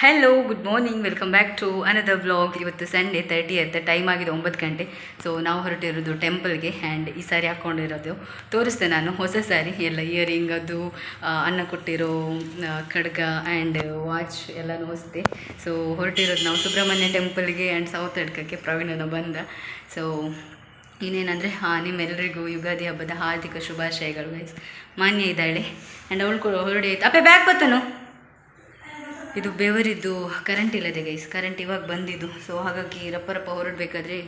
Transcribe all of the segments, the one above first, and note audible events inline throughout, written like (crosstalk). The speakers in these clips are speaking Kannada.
Hello good morning welcome back to another vlog ಇವತ್ತು ಸಂಡೇ ತರ್ಟಿ ಅಂತ ಟೈಮ್ ಆಗಿದೆ ಒಂಬತ್ತು ಗಂಟೆ. ಸೊ ನಾವು ಹೊರಟಿರೋದು ಟೆಂಪಲ್ಗೆ ಆ್ಯಂಡ್ ಈ ಸಾರಿ ಹಾಕ್ಕೊಂಡಿರೋದು ತೋರಿಸ್ತೆ ನಾನು ಹೊಸ ಸಾರಿ ಎಲ್ಲ ಇಯರಿಂಗ್ ಅದು ಅನ್ನ ಕೊಟ್ಟಿರೋ ಖಡ್ಗ ಆ್ಯಂಡ್ ವಾಚ್ ಎಲ್ಲನೂ ಹೊಸ್ತೆ ಸೊ ಹೊರಟಿರೋದು ನಾವು ಸುಬ್ರಹ್ಮಣ್ಯ ಟೆಂಪಲ್ಗೆ ಆ್ಯಂಡ್ ಸೌತ್ ಅಡ್ಕಕ್ಕೆ ಪ್ರವೀಣನ ಬಂದ. ಸೊ ಇನ್ನೇನಂದರೆ ಹಾಂ ನಿಮ್ಮೆಲ್ಲರಿಗೂ ಯುಗಾದಿ ಹಬ್ಬದ ಹಾರ್ದಿಕ ಶುಭಾಶಯಗಳು ಮಾನ್ಯ ಇದ್ದಾಳೆ. ಆ್ಯಂಡ್ ಅವಳು ಹೊರಡಿ ಆಯ್ತು ಅಪ್ಪೆ ಬ್ಯಾಗ್ ಬತ್ತನು? ಇದು ಬೆವರಿದ್ದು ಕರೆಂಟ್ ಇಲ್ಲದೆ ಗೈಸ್ ಕರೆಂಟ್ ಇವಾಗ ಬಂದಿದ್ದು. ಸೊ ಹಾಗಾಗಿ ರಪ್ಪ ರಪ್ಪ ಹೊರಡಬೇಕಾದ್ರೆ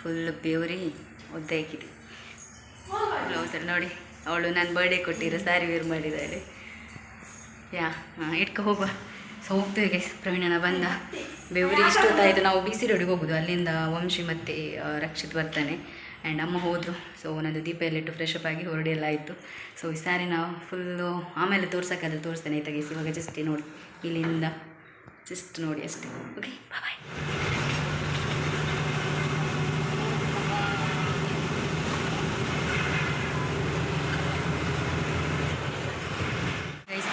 ಫುಲ್ ಬೆವರಿ ಒದ್ದೆ ಹಾಕಿದೆ. ಸರ್ ನೋಡಿ, ಅವಳು ನಾನು ಬರ್ಡೇ ಕೊಟ್ಟಿರೋ ಸ್ಯಾರಿ ವೇರ್ ಮಾಡಿದ್ದಾಳೆ ಯಾ, ಹಾಂ, ಇಟ್ಕೊ ಹೋಗುವ. ಸೊ ಹೋಗ್ತೇವೆ ಗೈಸ್ ಪ್ರವೀಣನ ಬಂದ. ಬೆವರಿ ಇಷ್ಟೊತ್ತಾಯಿತು, ನಾವು ಬಿ ಸಿ ರೋಡಿಗೆ ಹೋಗೋದು. ಅಲ್ಲಿಂದ ವಂಶಿ ಮತ್ತು ರಕ್ಷಿತ್ ಬರ್ತಾನೆ. ಆ್ಯಂಡ್ ಅಮ್ಮ ಹೋದರು. ಸೊ ನಂದು ದೀಪ ಎಲ್ಲ ಇಟ್ಟು ಫ್ರೆಶ್ ಅಪ್ ಆಗಿ ಹೊರಡಿ ಎಲ್ಲ ಆಯಿತು. ಸೊ ಈ ಸ್ಯಾರಿ ನಾವು ಫುಲ್ಲು ಆಮೇಲೆ ತೋರ್ಸೋಕ್ಕಾದ್ರೆ ತೋರಿಸ್ತೇನೆ ಆಯ್ತಾ ಗೈಸ್ ಇವಾಗ ಜಸ್ಟ್ ನೋಡಿ. ಇಲ್ಲಿಂದ ಜಸ್ಟ್ ನೋಡಿ ಅಷ್ಟೇ. ಓಕೆ ಬಾಯ್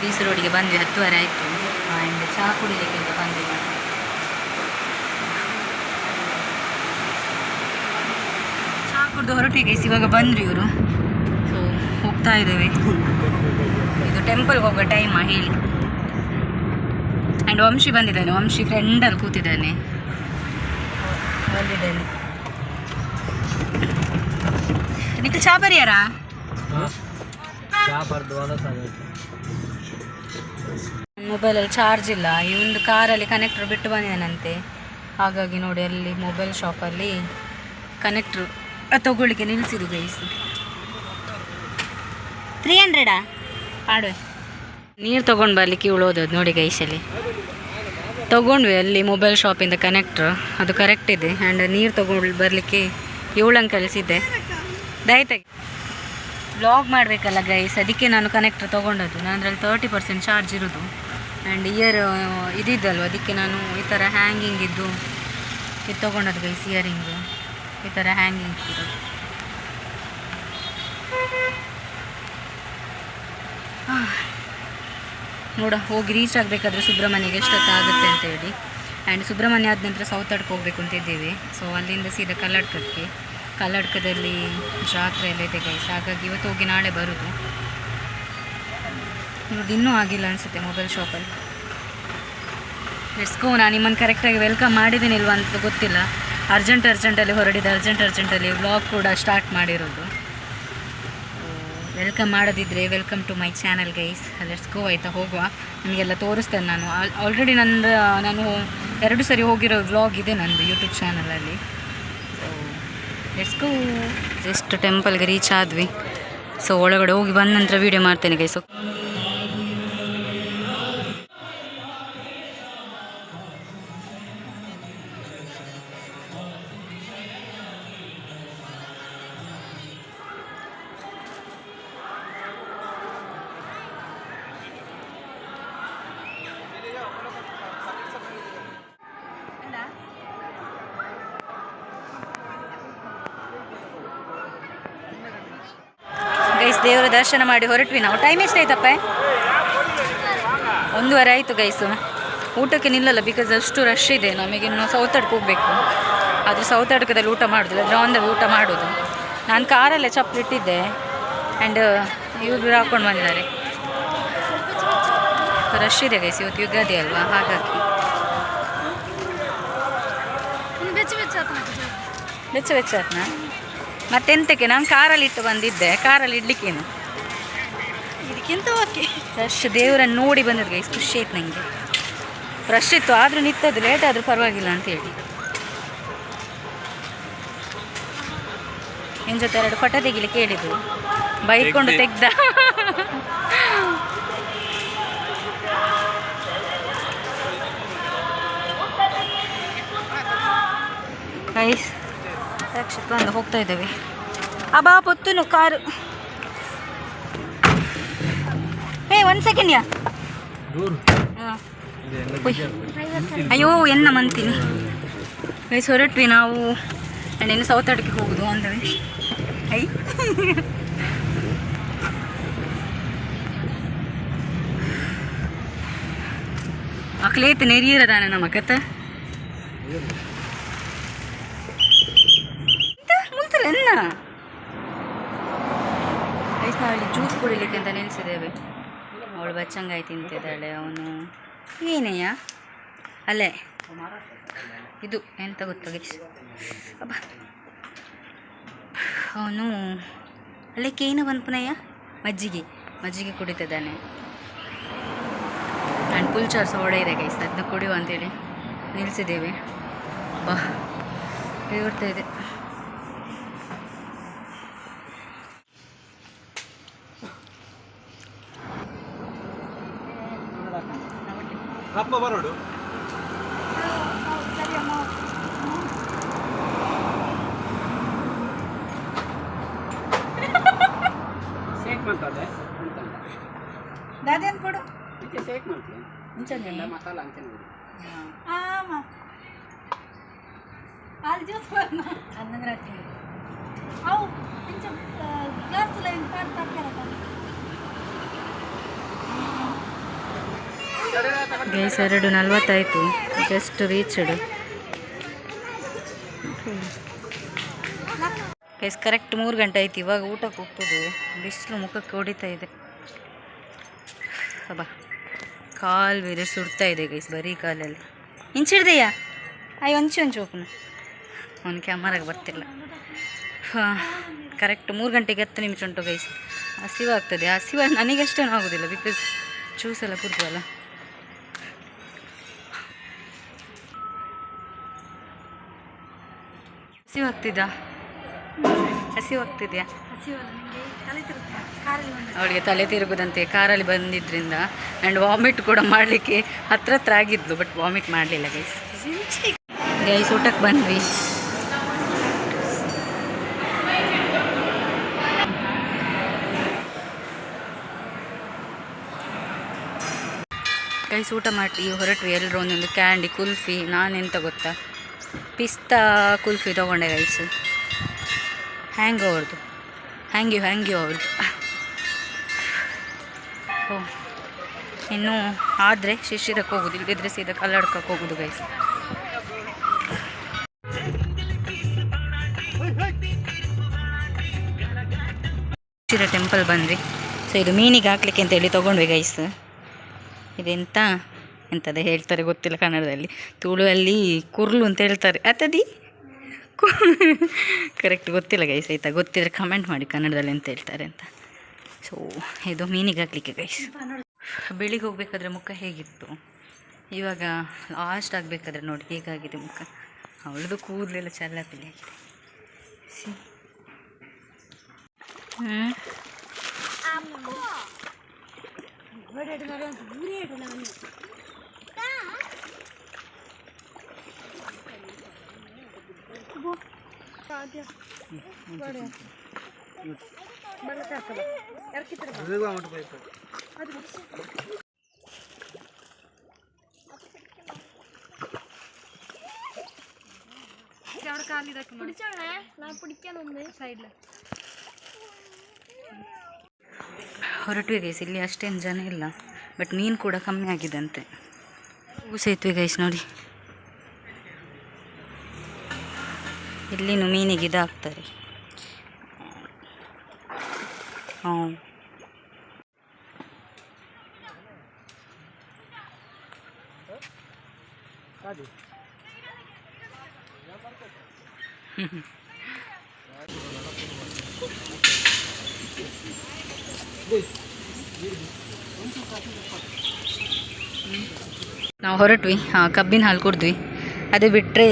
ಬೀಸ್ ರೋಡಿಗೆ ಬಂದ್ವಿ, ಹತ್ತುವರೆ ಆಯಿತು. ಆ್ಯಂಡ್ ಚಹಾ ಕುಡಿಲಿಕ್ಕೆ ಅಂತ ಬಂದ್ವಿ. ಚಹಾ ಕುಡಿದು ಹೊರಟಿಗೆ ಇವಾಗ ಬಂದ್ರಿ ಇವರು. ಸೊ ಹೋಗ್ತಾ ಇದ್ದೇವೆ. ಇದು ಟೆಂಪಲ್ಗೆ ಹೋಗೋ ಟೈಮಾ ಹೇಳಿ. ಆ್ಯಂಡ್ ವಂಶಿ ಬಂದಿದ್ದಾನೆ. ವಂಶಿ ಫ್ರೆಂಡಲ್ಲಿ ಕೂತಿದ್ದಾನೆ. ಬಂದಿದ್ದಾನೆ. ನಿಖಿಲ್ ಚಾ ಬರಿಯಾರಾ? ಮೊಬೈಲಲ್ಲಿ ಚಾರ್ಜ್ ಇಲ್ಲ. ಈ ಒಂದು ಕಾರಲ್ಲಿ ಕನೆಕ್ಟ್ರ್ ಬಿಟ್ಟು ಬಂದಿದ್ದಾನಂತೆ. ಹಾಗಾಗಿ ನೋಡಿ ಅಲ್ಲಿ ಮೊಬೈಲ್ ಶಾಪಲ್ಲಿ ಕನೆಕ್ಟ್ರು ತಗೊಳ್ಳಿಕ್ಕೆ ನಿಲ್ಲಿಸಿದ್ದು ಗೈಸ್ ತ್ರೀ ಹಂಡ್ರೆಡಾ ಆಡುವೆ ನೀರು ತೊಗೊಂಡು ಬರ್ಲಿಕ್ಕೆ ಹೋದದ್ದು ನೋಡಿ ಗೈಸಲ್ಲಿ ತೊಗೊಂಡ್ವಿ ಅಲ್ಲಿ ಮೊಬೈಲ್ ಶಾಪಿಂದ ಕನೆಕ್ಟ್ರು ಅದು ಕರೆಕ್ಟ್ ಇದೆ. ಆ್ಯಂಡ್ ನೀರು ತೊಗೊಂಡು ಬರಲಿಕ್ಕೆ ಇವಳಂಗೆ ಕಳಿಸಿದ್ದೆ. ದಯತಾಗಿ ಬ್ಲಾಗ್ ಮಾಡಬೇಕಲ್ಲ ಗೈಸ್ ಅದಕ್ಕೆ ನಾನು ಕನೆಕ್ಟ್ರ್ ತೊಗೊಂಡದ್ದು. ನಾನು ಅದರಲ್ಲಿ ತರ್ಟಿ ಪರ್ಸೆಂಟ್ ಚಾರ್ಜ್ ಇರೋದು. ಆ್ಯಂಡ್ ಇಯರ್ ಇದಿದ್ದಲ್ವ? ಅದಕ್ಕೆ ನಾನು ಈ ಥರ ಹ್ಯಾಂಗಿಂಗ್ ಇದ್ದು ಇದು ತೊಗೊಂಡದ್ದು ಗೈಸ್ ಇಯರಿಂಗು ಈ ಥರ ಹ್ಯಾಂಗಿಂಗ್ ಇರೋದು ನೋಡ, ಹೋಗಿ ರೀಚ್ ಆಗಬೇಕಾದ್ರೆ ಸುಬ್ರಹ್ಮಣ್ಯಗೆ ಎಷ್ಟೊತ್ತು ಆಗುತ್ತೆ ಅಂತ ಹೇಳಿ. ಆ್ಯಂಡ್ ಸುಬ್ರಹ್ಮಣ್ಯ ಆದ ನಂತರ ಸೌತ್ ಹೋಗ್ಬೇಕು ಅಂತ ಇದ್ದೇವೆ. ಸೊ ಅಲ್ಲಿಂದ ಸೀದಾ ಕಲ್ಲಡ್ಕಕ್ಕೆ. ಕಲ್ಲಡ್ಕದಲ್ಲಿ ಜಾತ್ರೆ ಎಲ್ಲ ಇದೆ ಗೈಸ್ ಹಾಗಾಗಿ ಇವತ್ತು ಹೋಗಿ ನಾಳೆ ಬರೋದು. ನೋಡಿ, ಇನ್ನೂ ಆಗಿಲ್ಲ ಅನಿಸುತ್ತೆ ಮೊಬೈಲ್ ಶಾಪಲ್ಲಿ ಎಸ್ಕೋ ನಾನು ನಿಮ್ಮನ್ನು ಕರೆಕ್ಟಾಗಿ ವೆಲ್ಕಮ್ ಮಾಡಿದ್ದೀನಿ ಇಲ್ವಾ ಅಂತ ಗೊತ್ತಿಲ್ಲ. ಅರ್ಜೆಂಟ್ ಅರ್ಜೆಂಟಲ್ಲಿ ಹೊರಡಿದೆ ಅರ್ಜೆಂಟ್ ಅರ್ಜೆಂಟಲ್ಲಿ ವ್ಲಾಗ್ ಕೂಡ ಸ್ಟಾರ್ಟ್ ಮಾಡಿರೋದು. Welcome ಮಾಡೋದಿದ್ರೆ welcome to my channel guys. Let's go ಆಯಿತಾ, ಹೋಗುವ. ನಿಮಗೆಲ್ಲ ತೋರಿಸ್ತೇನೆ ನಾನು. ಆಲ್ರೆಡಿ ನಂದು, ನಾನು ಎರಡು ಸರಿ ಹೋಗಿರೋ ವ್ಲಾಗ್ ಇದೆ ನಂದು ಯೂಟ್ಯೂಬ್ ಚಾನಲಲ್ಲಿ ಲೆಟ್ಸ್ ಗೋ ಜಸ್ಟ್ ಟೆಂಪಲ್ಗೆ ರೀಚ್ ಆದ್ವಿ. ಸೊ ಒಳಗಡೆ ಹೋಗಿ ಬಂದ ನಂತರ ವೀಡಿಯೋ ಮಾಡ್ತೇನೆ ಗೈಸ್. ಗೈಸ್ ದೇವರ ದರ್ಶನ ಮಾಡಿ ಹೊರಟ್ವಿ ನಾವು. ಟೈಮ್ ಎಷ್ಟಾಯ್ತಪ್ಪ? ಒಂದೂವರೆ ಆಯಿತು ಗೈಸು. ಊಟಕ್ಕೆ ನಿಲ್ಲಲ್ಲ ಬಿಕಾಸ್ ಅಷ್ಟು ರಶ್ ಇದೆ. ನಮಗಿನ್ನು ಸೌತಡ್ಕ ಹೋಗಬೇಕು. ಆದರೆ ಸೌತಡ್ಕದಲ್ಲಿ ಊಟ ಮಾಡೋದಿಲ್ಲ. ದ ಊಟ ಮಾಡೋದು. ನಾನು ಕಾರಲ್ಲೇ ಚಪ್ಪಲಿ ಇಟ್ಟಿದ್ದೆ. ಆ್ಯಂಡ್ ಇವರು ಹಾಕ್ಕೊಂಡು ಬಂದಿದ್ದಾರೆ. ರಶ್ ಇದೆ ಗೈಸ್ ಇವತ್ತು ಯುಗಾದಿ ಅಲ್ವಾ? ಹಾಗಾಗಿ. ಬೆಚ್ಚ ಬೆಚ್ಚ ಆತ್ನಾ ಮತ್ತೆಂತಕ್ಕೆ ನಾನು ಕಾರಲ್ಲಿ ಇಟ್ಟು ಬಂದಿದ್ದೆ. ಕಾರಲ್ಲಿ ಇಡ್ಲಿಕ್ಕೇನು ಇದಕ್ಕಿಂತ ಓಕೆ ಫ್ರೆಶ್ ದೇವರನ್ನು ನೋಡಿ ಬಂದದ್ದು ಗೈಸ್ ಖುಷಿ ಆಯ್ತು ನನಗೆ ಫ್ರೆಶ್ ಇತ್ತು ಆದರೂ ನಿಂತದ್ದು ಲೇಟ್ ಆದರೂ ಪರವಾಗಿಲ್ಲ ಅಂತ ಹೇಳಿ. ನಿನ್ನ ಜೊತೆ ಎರಡು ಫೋಟೋ ತೆಗಿಲಿಕ್ಕೆ ಹೇಳಿದ್ರು. ಬೈಕೊಂಡು ತೆಗ್ದ. ಗೈಸ್ ರಕ್ಷಿತ್ ಬಂದು ಹೋಗ್ತಾ ಇದ್ದೇವೆ. ಅಬಾ ಪೊತ್ತುನು ಕಾರು. ಏ ಒಂದು ಸೆಕೆಂಡ್ ಯಾ? ಅಯ್ಯೋ ಎನ್ನ ಮಂತೀನಿ. ಗೈಸ್ ಹೊರಟ್ವಿ ನಾವು. ಆ್ಯಂಡ್ ಇನ್ನು ಸೌತ್ ಅಡಿಕೆ ಹೋಗುದು ಅಂದವೆ ಐ. ಅಕ್ಲೇತ್ ನೆರಿಯರದಾನ ನಮ್ಮ ಕತ್ತ ಮುಲ್ತಲ್ಲ ಎನ್ನ ಗೈಸ್ ನಾವಿಲ್ಲಿ ಜ್ಯೂಸ್ ಕುಡಿಲಿಕ್ಕೆ ಅಂತ ನಿಲ್ಲಿಸಿದ್ದೇವೆ ಅವಳು ಬಚ್ಚಂಗಾಯಿ ತಿಂತಿದ್ದಾಳೆ ಅವನು. ಏನಯ್ಯ ಅಲ್ಲೇ. ಇದು ಎಂತ ಗೊತ್ತಾ ಗೈಸ್ ಅಬ್ಬ. ಅವನು ಅಲ್ಲೇ ಕೇನ ಬಂದ್ಪನಯ್ಯ ಮಜ್ಜಿಗೆ. ಮಜ್ಜಿಗೆ ಕುಡಿತಿದ್ದಾನೆ. ನಾನು ಫುಲ್ ಚಾರ್ಜ್ ಓಡ ಇದೆ ಗೈಸ್ ಅದನ್ನ ಕುಡಿಯುವ ಅಂತೇಳಿ ನಿಲ್ಲಿಸಿದ್ದೇವೆ ಬಾ ಹೇಳ್ತಾ ಇದೆ. ಅಪ್ಪ ಬರೋಡು? ಶೇಕ್ ಮಾಡ್ತದೆ ದಾದೇನ್ ಕೊಡು. ಶೇಕ್ ಮಾಡ್ತೀನಿ ಮುಂಚೆನೆ. ಮಸಾಲ ಅಂಚನೆ ಆಮ. ಅಲ್ಲಿ ಜ್ಯೂಸ್ ಬರ್ನ ಹನ್ನೊಂದರ ಅವು ಇಂಚ ಗ್ಲಾಸ್ ಲೈನ್ ಪಾಡ್ ಗೈಸ್, ಎರಡು ನಲ್ವತ್ತಾಯಿತು. ಜಸ್ಟ್ ರೀಚ್ಡ್ ಗೈಸ್ ಕರೆಕ್ಟ್ ಮೂರು ಗಂಟೆ ಆಯ್ತು. ಇವಾಗ ಊಟಕ್ಕೆ ಹೋಗ್ತದೆ ಬಿಸಿಲು ಮುಖಕ್ಕೆ ಹೊಡಿತಾ ಇದೆ. ಹಬ್ಬ ಕಾಲು ಬೇರೆ ಸುಡ್ತಾ ಇದೆ ಗೈಸ್, ಬರೀ ಕಾಲಲ್ಲಿ. ಹಿಂಚಿಡ್ದೆಯಾ? ಅಯ್ಯ ಒಂಚು ಒಂಚು ಓಪನ್. ಅವನು ಕ್ಯಾಮರಾಗೆ ಬರ್ತಿಲ್ಲ. ಹಾಂ ಕರೆಕ್ಟ್ ಮೂರು ಗಂಟೆಗೆ ಹತ್ತು ನಿಮಿಷ ಉಂಟು ಗೈಸ್. ಹಸಿವಾಗ್ತದೆ. ಹಸಿವ ನನಗಷ್ಟೇನೂ ಆಗೋದಿಲ್ಲ ಬಿಕಾಸ್ ಜ್ಯೂಸ್ ಎಲ್ಲ ತಲೆ ತಿರುಗ್ತಾ ಕಾರಲ್ಲಿ ಬಂದು ಅವಳಿಗೆ ತಲೆ ತಿರುಗುದಂತೆ ಕಾರಲ್ಲಿ ಬಂದಿದ್ರಿಂದ ಆ್ಯಂಡ್ ವಾಮಿಟ್ ಕೂಡ ಮಾಡಲಿಕ್ಕೆ ಹತ್ರ ಹತ್ರ ಆಗಿದ್ಲು ಬಟ್ ವಾಮಿಟ್ ಮಾಡಲಿಲ್ಲ ಗೈಸ್ ಗೈಸ್ ಊಟಕ್ಕೆ ಬಂದ್ವಿ. ಗೈಸ್ ಊಟ ಮಾಡಿ ಹೊರಟ್ವಿ ಎಲ್ಲರೂ ಒಂದೊಂದು ಕ್ಯಾಂಡಿ ಕುಲ್ಫಿ ನಾನೆಂತ ಗೊತ್ತಾ? ಪಿಸ್ತಾ ಕುಲ್ಫಿ ತೊಗೊಂಡೆ ಗೈಸ್ ಹ್ಯಾಂಗ್ ಅವ್ರದ್ದು ಹ್ಯಾಂಗ್ಯೂ ಹ್ಯಾಂಗ್ಯೂ ಅವ್ರದ್ದು ಓ ಇನ್ನು ಆದರೆ ಶಿಶಿರಕ್ಕೆ ಹೋಗೋದು ಇಲ್ಲದಿದ್ರೆ ಸೀದಾ ಕಲ್ಲಡ್ಕಕ್ಕೆ ಹೋಗೋದು ಗೈಸ್ ಶಿಶಿರ ಟೆಂಪಲ್ ಬಂದ್ವಿ. ಸೊ ಇದು ಮೀನಿಗೆ ಹಾಕ್ಲಿಕ್ಕೆ ಅಂತೇಳಿ ತೊಗೊಂಡ್ವಿ ಗೈಸ್ ಇದೆಂತ? ಎಂತದ ಹೇಳ್ತಾರೆ ಗೊತ್ತಿಲ್ಲ ಕನ್ನಡದಲ್ಲಿ. ತುಳುವಲ್ಲಿ ಕುರ್ಲು ಅಂತ ಹೇಳ್ತಾರೆ. ಅತದಿ ಕರೆಕ್ಟ್ ಗೊತ್ತಿಲ್ಲ ಗೈಸ್ ಆಯಿತಾ? ಗೊತ್ತಿದ್ರೆ ಕಮೆಂಟ್ ಮಾಡಿ ಕನ್ನಡದಲ್ಲಿ ಅಂತ ಹೇಳ್ತಾರೆ ಅಂತ. ಸೊ ಇದು ಮೀನಿಗೆ ಹಾಕ್ಲಿಕ್ಕೆ ಗೈಸ್ ಬೆಳಿಗ್ಗೆ ಹೋಗಬೇಕಾದ್ರೆ ಮುಖ ಹೇಗಿತ್ತು? ಇವಾಗ ಲಾಸ್ಟ್ ಆಗಬೇಕಾದ್ರೆ ನೋಡಿ ಹೇಗಾಗಿದೆ ಮುಖ. ಅವಳದು ಕೂದಲೆಲ್ಲ ಚಲ್ಲಾಪಿಲ್ಲಿ ಆಗಿದೆ. ಸಿ. ಹ್ಞೂ ಹೊರಟ್ವಿ ಗೈಸ್ ಇಲ್ಲಿ ಅಷ್ಟೇನು ಜನ ಇಲ್ಲ. ಬಟ್ ಮೀನು ಕೂಡ ಕಮ್ಮಿ ಆಗಿದಂತೆ ಸೇತುವೆ ಗೈಸ್ ನೋಡಿ. ಇಲ್ಲಿನೂ ಮೀನಿಗೆ ಇದಾಗ್ತಾರೆ. ಹ್ಞೂ ಹ್ಞೂ (laughs) ನಾವು ಹೊರಟ್ವಿ ಕಬ್ಬಿನ ಹಾಲು ಕುಡಿದ್ವಿ. ಅದು ಬಿಟ್ಟರೆ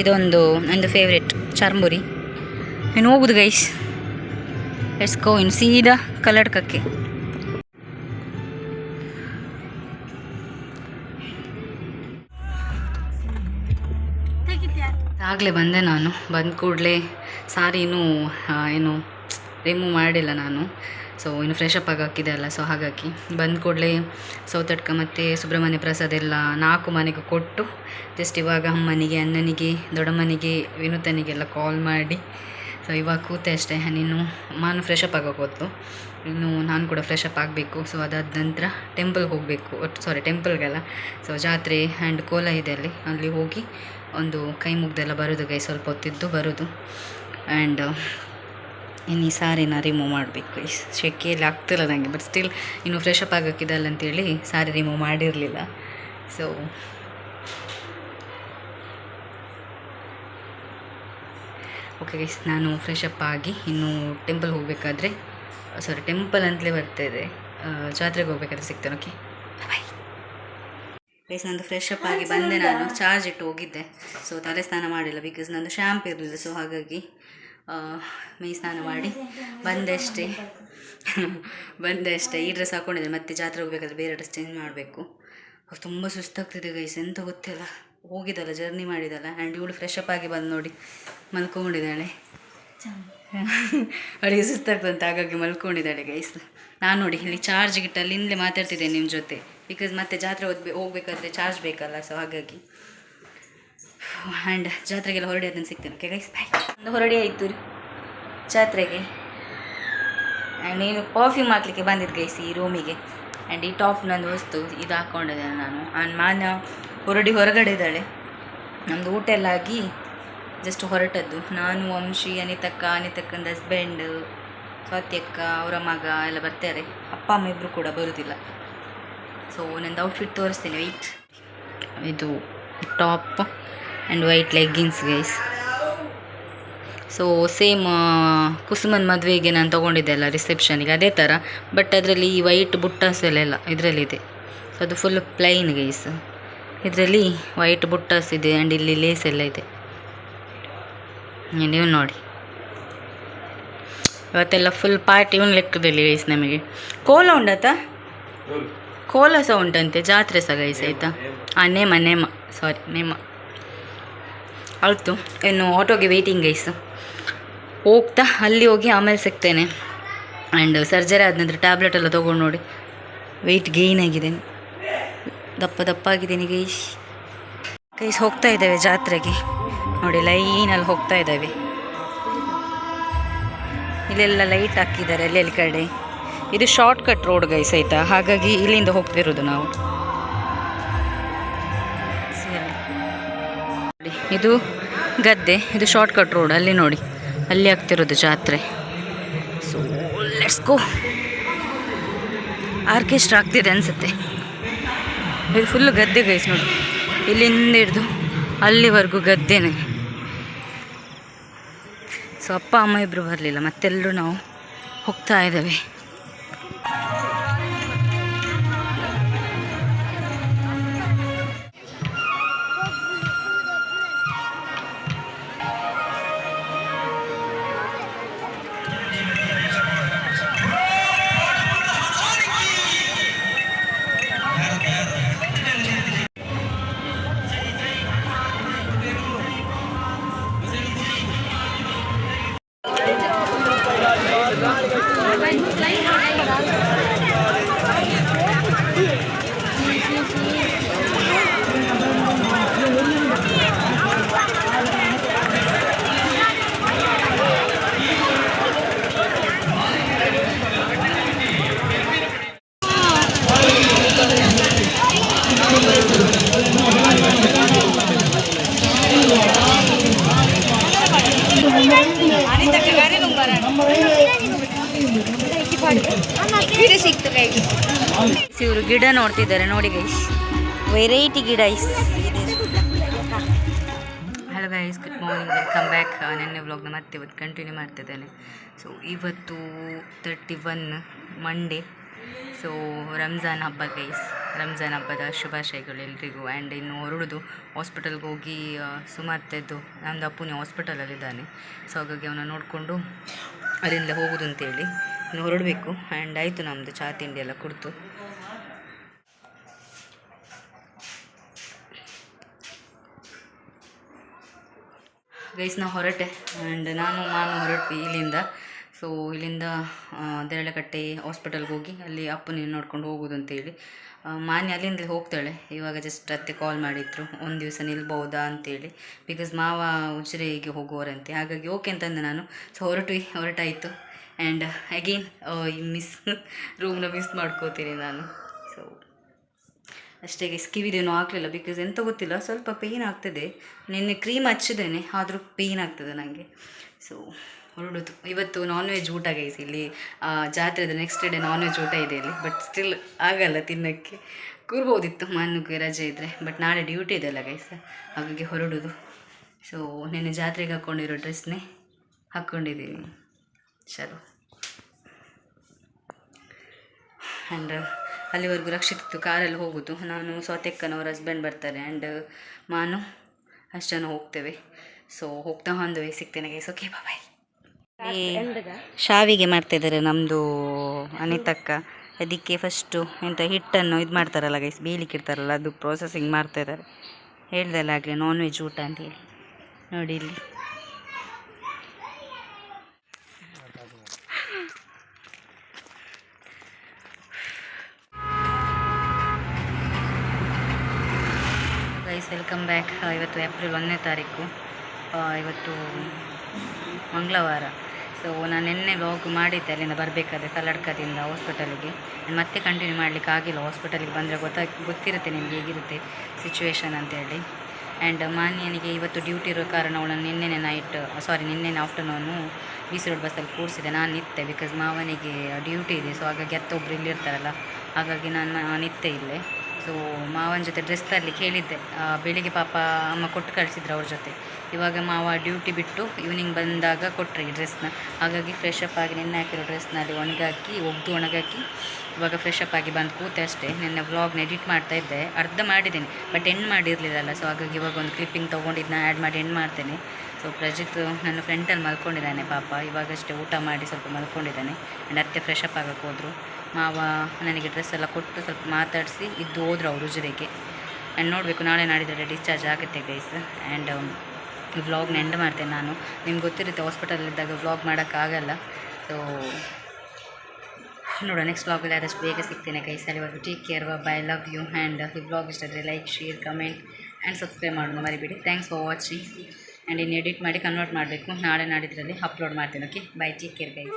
ಇದೊಂದು ನಂದು ಫೇವ್ರೆಟ್ ಚರ್ಮುರಿ. ಇನ್ನು ಹೋಗುದು ಗೈಸ್ ಎಸ್ಕೋ ಇನ್ನು ಸೀದಾ ಕಲ್ಲಡ್ಕಕ್ಕೆ ಆಗಲೇ ಬಂದೆ ನಾನು, ಬಂದ ಕೂಡಲೇ ಸಾರಿನೂ ಏನು ರಿಮೂವ್ ಮಾಡಿಲ್ಲ ನಾನು. ಸೊ ಇನ್ನು ಫ್ರೆಶ್ ಅಪ್ ಆಗಿ ಹಾಕಿದೆ ಅಲ್ಲ. ಸೊ ಹಾಗಾಗಿ ಬಂದ ಕೂಡಲೇ ಸೌತಡ್ಕ ಮತ್ತು ಸುಬ್ರಹ್ಮಣ್ಯ ಪ್ರಸಾದ್ ಎಲ್ಲ ನಾಲ್ಕು ಮನೆಗೆ ಕೊಟ್ಟು ಜಸ್ಟ್ ಇವಾಗ ಅಮ್ಮನಿಗೆ, ಅಣ್ಣನಿಗೆ, ದೊಡ್ಡಮ್ಮನಿಗೆ, ವಿನೂತನಿಗೆಲ್ಲ ಕಾಲ್ ಮಾಡಿ. ಸೊ ಇವಾಗ ಕೂತೆ ಅಷ್ಟೇ. ನೀನು ನಾನು ಫ್ರೆಶ್ ಅಪ್ ಆಗೋಕೆ ಹೊತ್ತು ಇನ್ನು ನಾನು ಕೂಡ ಫ್ರೆಶ್ ಅಪ್ ಆಗಬೇಕು. ಸೊ ಅದಾದ ನಂತರ ಟೆಂಪಲ್ಗೆ ಹೋಗಬೇಕು. ಸಾರಿ ಟೆಂಪಲ್ಗೆಲ್ಲ ಸೊ ಜಾತ್ರೆ ಆ್ಯಂಡ್ ಕೋಲ ಇದೆ ಅಲ್ಲಿ. ಅಲ್ಲಿ ಹೋಗಿ ಒಂದು ಕೈ ಮುಗ್ದೆಲ್ಲ ಬರೋದು, ಕೈ ಸ್ವಲ್ಪ ಹೊತ್ತಿದ್ದು ಬರೋದು. ಆ್ಯಂಡ್ ಇನ್ನು ಈ ಸಾರಿನ ರಿಮೂವ್ ಮಾಡಬೇಕು. ಈ ಸೆಕೆಯಲ್ಲಿ ಆಗ್ತಿಲ್ಲ ನನಗೆ ಬಟ್ ಸ್ಟಿಲ್ ಇನ್ನು ಫ್ರೆಶ್ ಅಪ್ ಆಗೋಕ್ಕಿದಲ್ಲ ಅಂತೇಳಿ ಸಾರಿ ರಿಮೂವ್ ಮಾಡಿರಲಿಲ್ಲ. ಸೊ ಓಕೆ ಗೈಸ್ ನಾನು ಫ್ರೆಶ್ ಅಪ್ ಆಗಿ ಇನ್ನು ಟೆಂಪಲ್ ಹೋಗಬೇಕಾದ್ರೆ ಸಾರಿ ಟೆಂಪಲ್ ಅಂತಲೇ ಬರ್ತಾ ಇದೆ. ಜಾತ್ರೆಗೆ ಹೋಗ್ಬೇಕಾದ್ರೆ ಸಿಗ್ತೇನೆ ಓಕೆ ಬಾಯ್ ಗೈಸ್ ನಂದು ಫ್ರೆಶ್ ಅಪ್ ಆಗಿ ಬಂದೆ, ನಾನು ಚಾರ್ಜ್ ಇಟ್ಟು ಹೋಗಿದ್ದೆ. ಸೊ ತಲೆ ಸ್ನಾನ ಮಾಡಿಲ್ಲ ಬಿಕಾಸ್ ನಂದು ಶ್ಯಾಂಪ್ ಇರಲಿಲ್ಲ ಸೊ ಹಾಗಾಗಿ ಮೈ ಸ್ನಾನ ಮಾಡಿ. ಬಂದೆ ಅಷ್ಟೇ ಬಂದೆ ಅಷ್ಟೇ ಈ ಡ್ರೆಸ್ ಹಾಕೊಂಡಿದ್ದೆ ಮತ್ತೆ ಜಾತ್ರೆ ಹೋಗ್ಬೇಕಾದ್ರೆ ಬೇರೆ ಡ್ರೆಸ್ ಚೇಂಜ್ ಮಾಡಬೇಕು. ತುಂಬ ಸುಸ್ತಾಗ್ತಿದೆ ಗೈಸ್ ಎಂತ ಗೊತ್ತಿಲ್ಲ. ಹೋಗಿದ್ದಲ್ಲ ಜರ್ನಿ ಮಾಡಿದಲ್ಲ ಆ್ಯಂಡ್ ಇವಳು ಫ್ರೆಶ್ ಅಪ್ ಆಗಿ ಬಂದು ನೋಡಿ ಮಲ್ಕೊಂಡಿದ್ದಾಳೆ. ಅವಳಿಗೆ ಸುಸ್ತಾಗ್ತಂತ ಹಾಗಾಗಿ ಮಲ್ಕೊಂಡಿದ್ದಾಳೆ ಗೈಸ್ ನಾನು ನೋಡಿ ಇಲ್ಲಿ ಚಾರ್ಜ್ ಗಿಟ್ಟಲ್ಲಿ ಇಂದಲೇ ಮಾತಾಡ್ತಿದ್ದೇನೆ ನಿಮ್ಮ ಜೊತೆ. ಬಿಕಾಸ್ ಮತ್ತೆ ಜಾತ್ರೆ ಹೋಗ್ಬೇ ಹೋಗ್ಬೇಕಾದ್ರೆ ಚಾರ್ಜ್ ಬೇಕಲ್ಲ ಸೊ ಹಾಗಾಗಿ. ಆ್ಯಂಡ್ ಜಾತ್ರೆಗೆಲ್ಲ ಹೊರಡಿ ಅದನ್ನು ಸಿಗ್ತೇನೆ. ಓಕೆ ಗೈಸ್ ಬಾಯ್ ಒಂದು ಹೊರಡಿ ಆಯಿತು ರೀ. ಜಾತ್ರೆಗೆ. ಆ್ಯಂಡ್ ನೀನು ಪರ್ಫ್ಯೂಮ್ ಹಾಕ್ಲಿಕ್ಕೆ ಬಂದಿದ್ದು ಗೈಸ್ ಈ ರೂಮಿಗೆ ಆ್ಯಂಡ್ ಈ ಟಾಪ್ ನಂದು ವಸ್ತು ಇದು ಹಾಕ್ಕೊಂಡಿದ್ದೇನೆ ನಾನು. ಆ್ಯಂಡ್ ಮಾನ್ಯ ಹೊರಡಿ ಹೊರಗಡೆ ಇದ್ದಾಳೆ. ನಮ್ಮದು ಊಟ ಎಲ್ಲ ಆಗಿ ಜಸ್ಟ್ ಹೊರಟದ್ದು. ನಾನು, ವಂಶಿ, ಅನಿತಕ್ಕ, ಅನಿತಕ್ಕಂದ ಹಸ್ಬೆಂಡ್ ಸ್ವಾತ್ಯಕ್ಕ ಅವರ ಮಗ ಎಲ್ಲ ಬರ್ತಾರೆ. ಅಪ್ಪ, ಅಮ್ಮ ಇಬ್ಬರು ಕೂಡ ಬರುವುದಿಲ್ಲ ಸೊ ನಂದು ಔಟ್ಫಿಟ್ ತೋರಿಸ್ತೀನಿ ವೈಟ್ ಇದು top and white leggings guys so same ಕುಸುಮನ್ ಮದುವೆಗೆ ನಾನು ತೊಗೊಂಡಿದ್ದೆ ಅಲ್ಲ ರಿಸೆಪ್ಷನಿಗೆ ಅದೇ ಥರ ಬಟ್ ಅದರಲ್ಲಿ ಈ ವೈಟ್ ಬುಟ್ಟಾಸ್ ಎಲ್ಲ ಇದರಲ್ಲಿದೆ. ಸೊ ಅದು ಫುಲ್ ಪ್ಲೈನ್ ಗೈಸ್ ಇದರಲ್ಲಿ ವೈಟ್ ಬುಟ್ಟಾಸ್ ಇದೆ ಆ್ಯಂಡ್ ಇಲ್ಲಿ ಲೇಸ್ ಎಲ್ಲ ಇದೆ. ನೀವು ನೋಡಿ. ಇವತ್ತೆಲ್ಲ ಫುಲ್ ಪಾರ್ಟಿ ಒಂದು ಲೆಕ್ಕದಲ್ಲಿ ಗೈಸ್ ನಮಗೆ. ಕೋಲ ಉಂಡತ್ತ ಕೋಲ ಸಹ ಉಂಟಂತೆ ಜಾತ್ರೆ ಸಹ ಗೈಸ್ ಆಯಿತಾ? ಆ ನೇಮ ನೇಮ. ಸಾರಿ ನೇಮ. ಆಯಿತು ಇನ್ನು ಆಟೋಗೆ ವೆಯ್ಟಿಂಗ್ ಗೈಸ್ ಹೋಗ್ತಾ ಅಲ್ಲಿ ಹೋಗಿ ಆಮೇಲೆ ಸಿಗ್ತೇನೆ. ಆ್ಯಂಡ್ ಸರ್ಜರಿ ಆದ ನಂತರ ಟ್ಯಾಬ್ಲೆಟ್ ಎಲ್ಲ ತೊಗೊಂಡು ನೋಡಿ. ವೆಯ್ಟ್ ಗೇಯ್ನ್ ಆಗಿದ್ದೇನೆ ದಪ್ಪ ದಪ್ಪ ಆಗಿದ್ದೀನಿ ಗೈಸ್ ಗೈಸ್ ಹೋಗ್ತಾ ಇದ್ದೇವೆ ಜಾತ್ರೆಗೆ. ನೋಡಿ ಲೈನಲ್ಲಿ ಹೋಗ್ತಾ ಇದ್ದಾವೆ. ಇಲ್ಲೆಲ್ಲ ಲೈಟ್ ಹಾಕಿದ್ದಾರೆ, ಅಲ್ಲಿ ಕಡೆ. ಇದು ಶಾರ್ಟ್ ಕಟ್ ರೋಡ್ ಗೈಸ್ ಆಯಿತಾ? ಹಾಗಾಗಿ ಇಲ್ಲಿಂದ ಹೋಗ್ತಿರೋದು ನಾವು. ಇದು ಗದ್ದೆ, ಇದು ಶಾರ್ಟ್ ಕಟ್ ರೋಡ್ ಅಲ್ಲಿ ನೋಡಿ. ಅಲ್ಲಿ ಆಗ್ತಿರೋದು ಜಾತ್ರೆ. ಸೊ ಲೆಟ್ಸ್ ಗೋ ಆರ್ಕೆಸ್ಟ್ರಾ ಆಗ್ತಿದೆ ಅನಿಸುತ್ತೆ. ಇದು ಫುಲ್ ಗದ್ದೆ ಗೈಸ್ ನೋಡಿ. ಇಲ್ಲಿಂದ ಹಿಡಿದು ಅಲ್ಲಿವರೆಗೂ ಗದ್ದೆನೇ. ಸೊ ಅಪ್ಪ, ಅಮ್ಮ ಇಬ್ಬರು ಬರಲಿಲ್ಲ. ಮತ್ತೆಲ್ಲರೂ ನಾವು ಹೋಗ್ತಾ ಇದ್ದೇವೆ. ಇವರು ಗಿಡ ನೋಡ್ತಿದ್ದಾರೆ ನೋಡಿ ಗೈಸ್ ವೆರೈಟಿ ಗಿಡ is hello guys good morning welcome back ನೆನ್ನೆ ವ್ಲಾಗ್ನ ಮತ್ತೆ ಇವತ್ತು ಕಂಟಿನ್ಯೂ ಮಾಡ್ತಿದ್ದೇನೆ ಸೊ ಇವತ್ತು thirty one Monday so Ramzan ಹಬ್ಬ ಗೈಸ್ ರಂಜಾನ್ ಹಬ್ಬದ ಶುಭಾಶಯಗಳು ಎಲ್ರಿಗೂ. ಆ್ಯಂಡ್ ಇನ್ನು ಹೊರಡುದು ಹಾಸ್ಪಿಟಲ್ಗೆ ಹೋಗಿ ಸುಮಾರ್ತೆದ್ದು ನಮ್ಮದು ಅಪ್ಪುನೇ ಹಾಸ್ಪಿಟಲಲ್ಲಿದ್ದಾನೆ ಸೊ ಹಾಗಾಗಿ ಅವನ್ನ ನೋಡಿಕೊಂಡು ಅಲ್ಲಿಂದ ಹೋಗುದು ಅಂತೇಳಿ. ಇನ್ನು ಹೊರಡಬೇಕು ಆ್ಯಂಡ್ ಆಯಿತು ನಮ್ಮದು ಚಹಾ ತಿಂಡಿ ಎಲ್ಲ ಕುಡಿತು ಗೈಸ್, ನಾವು ಹೊರಟೆ. ಆ್ಯಂಡ್ ನಾನು ನಾನು ಹೊರಟ್ವಿ ಇಲ್ಲಿಂದ. ಸೊ ಇಲ್ಲಿಂದ ದೇರಳಕಟ್ಟೆ ಹಾಸ್ಪಿಟಲ್ಗೆ ಹೋಗಿ, ಅಲ್ಲಿ ಅಪ್ಪನ ನೋಡ್ಕೊಂಡು ಹೋಗೋದು ಅಂತೇಳಿ ಮಾನ್ಯ ಅಲ್ಲಿಂದಲೇ ಹೋಗ್ತಾಳೆ. ಇವಾಗ ಜಸ್ಟ್ ಅತ್ತೆ ಕಾಲ್ ಮಾಡಿದ್ರು. ಒಂದು ದಿವಸ ನಿಲ್ಬೋದಾ ಅಂತೇಳಿ ಬಿಕಾಸ್ ಮಾವ ಉಜಿರೆಗೆ ಹೋಗುವರಂತೆ ಹಾಗಾಗಿ ಓಕೆ ಅಂತಂದೆ ನಾನು. ಸೊ ಹೊರಟು ಹೊರಟಾಯಿತು. ಆ್ಯಂಡ್ ಅಗೇನ್ ಈ ಮಿಸ್ ರೂಮ್ನ ಮಿಸ್ ಮಾಡ್ಕೋತೀನಿ ನಾನು. ಸೊ ಅಷ್ಟೇ ಕಿವಿದೇನೂ ಆಗಲಿಲ್ಲ ಬಿಕಾಸ್ ಎಂತ ಗೊತ್ತಿಲ್ಲ, ಸ್ವಲ್ಪ ಪೇಯ್ನ್ ಆಗ್ತದೆ. ನಿನ್ನೆ ಕ್ರೀಮ್ ಹಚ್ಚಿದ್ದೇನೆ, ಆದರೂ ಪೇಯ್ನ್ ಆಗ್ತದೆ ನನಗೆ ಸೊ ಹೊರಡೋದು ಇವತ್ತು ನಾನ್ ವೆಜ್ ಊಟ ಗೈಸ್ ಇಲ್ಲಿ ಜಾತ್ರೆದು ನೆಕ್ಸ್ಟ್ ಡೇ ನಾನ್ ವೆಜ್ ಊಟ ಇದೆ ಇಲ್ಲಿ ಬಟ್ ಸ್ಟಿಲ್ ಆಗಲ್ಲ ತಿನ್ನೋಕ್ಕೆ. ಕೂರ್ಬೋದಿತ್ತು, ಮನ್ನಿಗೆ ರಜೆ ಇದ್ದರೆ ಬಟ್ ನಾಳೆ ಡ್ಯೂಟಿ ಇದೆಲ್ಲ ಗೈಸ್ ಹಾಗಾಗಿ ಹೊರಡೋದು. ಸೊ ನೆನ್ನೆ ಜಾತ್ರೆಗೆ ಹಾಕ್ಕೊಂಡಿರೋ ಡ್ರೆಸ್ನೇ ಹಾಕ್ಕೊಂಡಿದ್ದೀನಿ ಚಲೋ. ಆ್ಯಂಡ್ ಅಲ್ಲಿವರೆಗೂ ರಕ್ಷಿತಿತ್ತು. ಕಾರಲ್ಲಿ ಹೋಗೋದು. ನಾನು ಸೌತೆಕ್ಕನವ್ರ ಹಸ್ಬೆಂಡ್ ಬರ್ತಾರೆ. ಆ್ಯಂಡ್ ಮಾನು ಅಷ್ಟು ಜನ ಹೋಗ್ತೇವೆ. ಸೊ ಹೋಗ್ತಾ ಒಂದು ಸಿಗ್ತೇನೆ ಗೈಸ್ ಓಕೆ ಬಾಯ್ ಶಾವಿಗೆ ಮಾಡ್ತಿದ್ದಾರೆ ನಮ್ಮದು ಅನಿತಕ್ಕ. ಅದಕ್ಕೆ ಫಸ್ಟು ಎಂಥ ಹಿಟ್ಟನ್ನು ಇದು ಮಾಡ್ತಾರಲ್ಲ ಗೈಸ್ ಬೇಯಲಿಕ್ಕೆ ಇಡ್ತಾರಲ್ಲ ಅದು ಪ್ರೊಸೆಸಿಂಗ್ ಮಾಡ್ತಾಯಿದ್ದಾರೆ ಹೇಳ್ದಲ್ಲ ಆಗಲಿ ನಾನ್ ವೆಜ್ ಊಟ ಅಂತೇಳಿ ನೋಡಿ ಇಲ್ಲಿ. Welcome back. ಇವತ್ತು ಏಪ್ರಿಲ್ ಒಂದನೇ ತಾರೀಕು. ಇವತ್ತು ಮಂಗಳವಾರ. ಸೊ ನಾನು ನಿನ್ನೆ ವ್ಲಾಗ್ ಮಾಡಿದ್ದೆ, ಅಲ್ಲಿಂದ ಬರಬೇಕಾದ್ರೆ ಕಲ್ಲಡ್ಕದಿಂದ ಹಾಸ್ಪಿಟಲಿಗೆ ಮತ್ತೆ ಕಂಟಿನ್ಯೂ ಮಾಡಲಿಕ್ಕೆ ಆಗಿಲ್ಲ. ಹಾಸ್ಪಿಟಲಿಗೆ ಬಂದರೆ ಗೊತ್ತಾ, ಗೊತ್ತಿರುತ್ತೆ ನಿಮಗೆ ಹೇಗಿರುತ್ತೆ ಸಿಚುವೇಶನ್ ಅಂತೇಳಿ. ಆ್ಯಂಡ್ ಮಾನ್ಯನಿಗೆ ಇವತ್ತು ಡ್ಯೂಟಿ ಇರೋ ಕಾರಣ ಅವಳನ್ನು ನಿನ್ನೆನೆ ನೈಟ್ ಸಾರಿ ನಿನ್ನೆನೆ ಆಫ್ಟರ್ನೂನು ಬಿ ಸಿ ರೋಡ್ ಬಸ್ಸಲ್ಲಿ ಕೂರಿಸಿದೆ. ನಾನು ನಿತ್ತೆ ಬಿಕಾಸ್ ಮಾವನಿಗೆ ಡ್ಯೂಟಿ ಇದೆ. ಸೊ ಹಾಗಾಗಿ ಅತ್ತೊಬ್ರು ಇಲ್ಲಿರ್ತಾರಲ್ಲ ಹಾಗಾಗಿ ನಾನು ನಿತ್ತೆ ಇಲ್ಲೇ. ಸೊ ಮಾವನ ಜೊತೆ ಡ್ರೆಸ್ ತರಲಿಕ್ಕೆ ಹೇಳಿದ್ದೆ. ಬೆಳಿಗ್ಗೆ ಪಾಪ ಅಮ್ಮ ಕೊಟ್ಟು ಕಳಿಸಿದ್ರು ಅವ್ರ ಜೊತೆ. ಇವಾಗ ಮಾವ ಡ್ಯೂಟಿ ಬಿಟ್ಟು ಈವ್ನಿಂಗ್ ಬಂದಾಗ ಕೊಟ್ಟರೆ ಈ ಡ್ರೆಸ್ನ ಹಾಗಾಗಿ ಫ್ರೆಶ್ ಅಪ್ ಆಗಿ ನೆನ್ನೆ ಹಾಕಿರೋ ಡ್ರೆಸ್ನಲ್ಲಿ ಒಣಗಾಕಿ, ಒಗ್ದು ಒಣಗಾಕಿ, ಇವಾಗ ಫ್ರೆಶ್ ಅಪ್ ಆಗಿ ಬಂದು ಕೂತೆ ಅಷ್ಟೇ. ನಿನ್ನೆ ವ್ಲಾಗ್ನ ಎಡಿಟ್ ಮಾಡ್ತಾ ಇದ್ದೆ. ಅರ್ಧ ಮಾಡಿದ್ದೀನಿ ಬಟ್ ಎಂಡ್ ಮಾಡಿರಲಿಲ್ಲಲ್ಲ. ಸೊ ಹಾಗಾಗಿ ಇವಾಗ ಒಂದು ಕ್ಲಿಪ್ಪಿಂಗ್ ತೊಗೊಂಡಿದ್ದನ್ನ ಆ್ಯಡ್ ಮಾಡಿ ಎಂಡ್ ಮಾಡ್ತೇನೆ. ಸೊ ಪ್ರಜಿತ್ ನನ್ನ ಫ್ರೆಂಡಲ್ಲಿ ಮಲ್ಕೊಂಡಿದ್ದಾನೆ ಪಾಪ. ಇವಾಗಷ್ಟೇ ಊಟ ಮಾಡಿ ಸ್ವಲ್ಪ ಮಲ್ಕೊಂಡಿದ್ದಾನೆ. ಆ್ಯಂಡ್ ಅತ್ತೆ ಫ್ರೆಶ್ ಅಪ್ ಹೋದರು. ಮಾವ ನನಗೆ ಡ್ರೆಸ್ ಎಲ್ಲ ಕೊಟ್ಟು ಸ್ವಲ್ಪ ಮಾತಾಡಿಸಿ ಇದ್ದು ಹೋದ್ರು ಅವರು ಉಜುರಿಗೆ ಆ್ಯಂಡ್ ನೋಡಬೇಕು, ನಾಳೆ ನಾಡಿದರೆ ಡಿಸ್ಚಾರ್ಜ್ ಆಗುತ್ತೆ ಗೈಸ್ ಆ್ಯಂಡ್ ಈ ವ್ಲಾಗ್ನ ಎಂಡ್ ಮಾಡ್ತೇನೆ ನಾನು. ನಿಮ್ಗೆ ಗೊತ್ತಿರುತ್ತೆ ಹಾಸ್ಪಿಟಲಿದ್ದಾಗ ವ್ಲಾಗ್ ಮಾಡೋಕ್ಕಾಗಲ್ಲ ಸೊ ನೋಡೋಣ ನೆಕ್ಸ್ಟ್ ವ್ಲಾಗಲ್ಲಿ ಆದಷ್ಟು ಬೇಗ ಸಿಗ್ತೇನೆ ಗೈಸ್ ಅಲ್ಲಿ ಇವಾಗ take care bye love you and ಈ ವ್ಲಾಗ್ ಇಷ್ಟ ಆದರೆ like share comment and subscribe ಮಾಡೋದು ಮರಿಬೇಡಿ. ಥ್ಯಾಂಕ್ಸ್ ಫಾರ್ ವಾಚಿಂಗ್ ಆ್ಯಂಡ್ ಇನ್ನು ಎಡಿಟ್ ಮಾಡಿ ಕನ್ವರ್ಟ್ ಮಾಡಬೇಕು. ನಾಳೆ ನಾಡಿದ್ರಲ್ಲಿ ಅಪ್ಲೋಡ್ ಮಾಡ್ತೇನೆ okay bye take care guys